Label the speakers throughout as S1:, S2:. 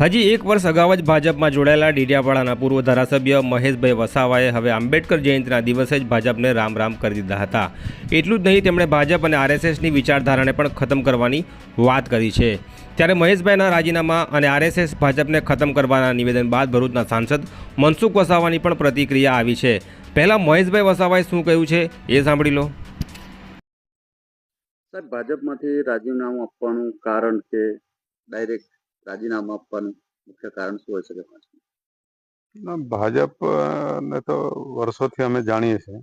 S1: હજી એક વર્ષ અગાઉ જ ભાજપમાં જોડાયેલા ડીડિયાપાડાના પૂર્વ ધારાસભ્ય મહેશભાઈ વસાવાએ હવે આંબેડકર જયંતિના દિવસે જ ભાજપને રામ રામ કરી દીધા હતા. એટલું જ નહીં, તેમણે ભાજપ અને આરએસએસની વિચારધારાને પણ ખતમ કરવાની વાત કરી છે. ત્યારે મહેશભાઈના રાજીનામા અને આરએસએસ ભાજપને ખતમ કરવાના નિવેદન બાદ ભરૂચના સાંસદ મનસુખ વસાવાની પણ પ્રતિક્રિયા આવી છે. પહેલાં મહેશભાઈ વસાવાએ શું કહ્યું છે એ સાંભળી લો.
S2: સાહેબ, ભાજપમાંથી રાજીનામું આપવાનું કારણ કે ડાયરેક્ટ રાજીનામું આપવાનું મુખ્ય કારણ શું હોઈ શકે
S3: ભાજપ ને તો વર્ષોથી અમે જાણીએ છીએ.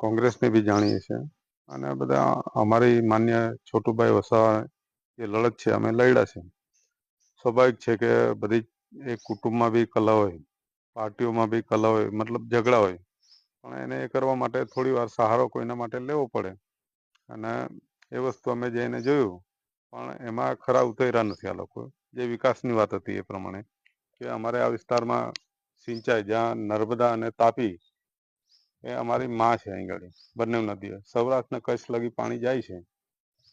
S3: કોંગ્રેસને બી જાણીએ છીએ. અને બધા અમારી માન્ય છોટુભાઈ વસાવા જે લડત છે, અમે લડ્યા છે સ્વાભાવિક છે કે બધી એક કુટુંબમાં બી કલા હોય, પાર્ટીઓમાં બી કલા હોય, મતલબ ઝઘડા હોય. પણ એને એ કરવા માટે થોડી વાર સહારો કોઈના માટે લેવો પડે. અને એ વસ્તુ અમે જઈને જોયું. પણ એમાં ખરા ઉતર્યા નથી આ લોકો. જે વિકાસની વાત હતી એ પ્રમાણે, કે અમારે આ વિસ્તારમાં સિંચાઈ, જ્યાં નર્મદા અને તાપી એ અમારી માં છે અહીં આગળ બંને નદીઓ. સૌરાષ્ટ્રને કચ્છ લગી પાણી જાય છે,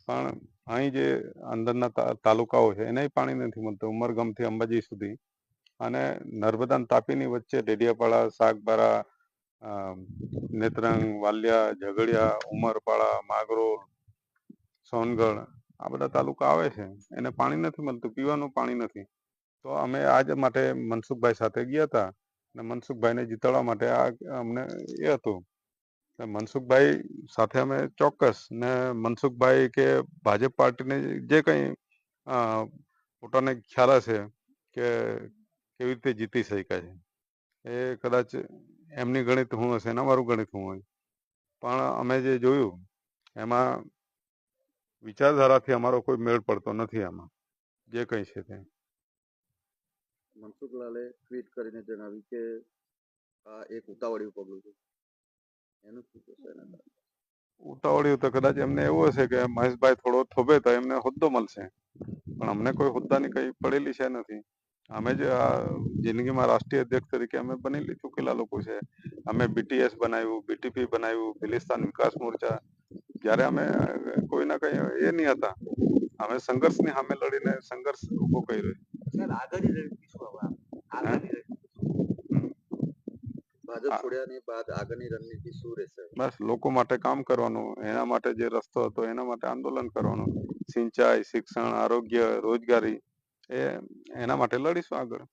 S3: પણ અહીં જે અંદરના તાલુકાઓ છે, એને પાણી નથી મળતું, ઉમરગામથી અંબાજી સુધી. અને નર્મદા તાપીની વચ્ચે ડેડિયાપાડા શાકબારા નેત્રંગ, વાલિયા, ઝઘડિયા, ઉમરપાડા, માગરોળ, સોનગઢ આ બધા તાલુકા આવે છે, એને પાણી નથી મળતું, પીવાનું પાણી નથી. તો અમે આજ માટે મનસુખભાઈ સાથે ગયા હતા અને મનસુખભાઈને જીતાડવા માટે આ અમને એ હતું. મનસુખભાઈ સાથે અમે ચોક્કસ ને મનસુખભાઈ કે ભાજપ પાર્ટીને જે કંઈ પોતાને ખ્યાલ હશે કે કેવી રીતે જીતી શકાય છે. એ કદાચ એમની ગણિત હું હશે ને અમારું ગણિત હું હોય. પણ અમે જે જોયું, એમાં વિચારધારાથી અમારો કોઈ મેળ પડતો નથી આમાં. જે કંઈ છે તે.
S2: મનસુખલાલે ટ્વીટ કરીને જણાવ્યું કે આ એક ઉતાવળિયું પગલું છે. એનું શું કહેશો એના બારે?
S3: તો કદાચ એમને એવું હશે કે મહેશભાઈ થોડો થોભે તો એમને હોદ્દો મળશે. પણ અમને કોઈ હોદ્દાની કઈ પડેલી છે નથી. અમે જ આ જિંદગીમાં રાષ્ટ્રીય અધ્યક્ષ તરીકે અમે બનેલી ચૂકેલા લોકો છે. અમે બીટીએસ બનાવ્યું બીટીપી બનાવ્યું બિલિસ્તાન વિકાસ મોરચા જ્યારે અમે કોઈ કોઈના કઈ એ નહીં હતા. અમે સંઘર્ષની સામે લડીને સંઘર્ષ ઊભો કર્યો. બસ લોકો માટે કામ કરવાનું એના માટે જે રસ્તો હતો એના માટે આંદોલન કરવાનું. સિંચાઈ શિક્ષણ આરોગ્ય રોજગારી એ એના માટે લડીશું આગળ.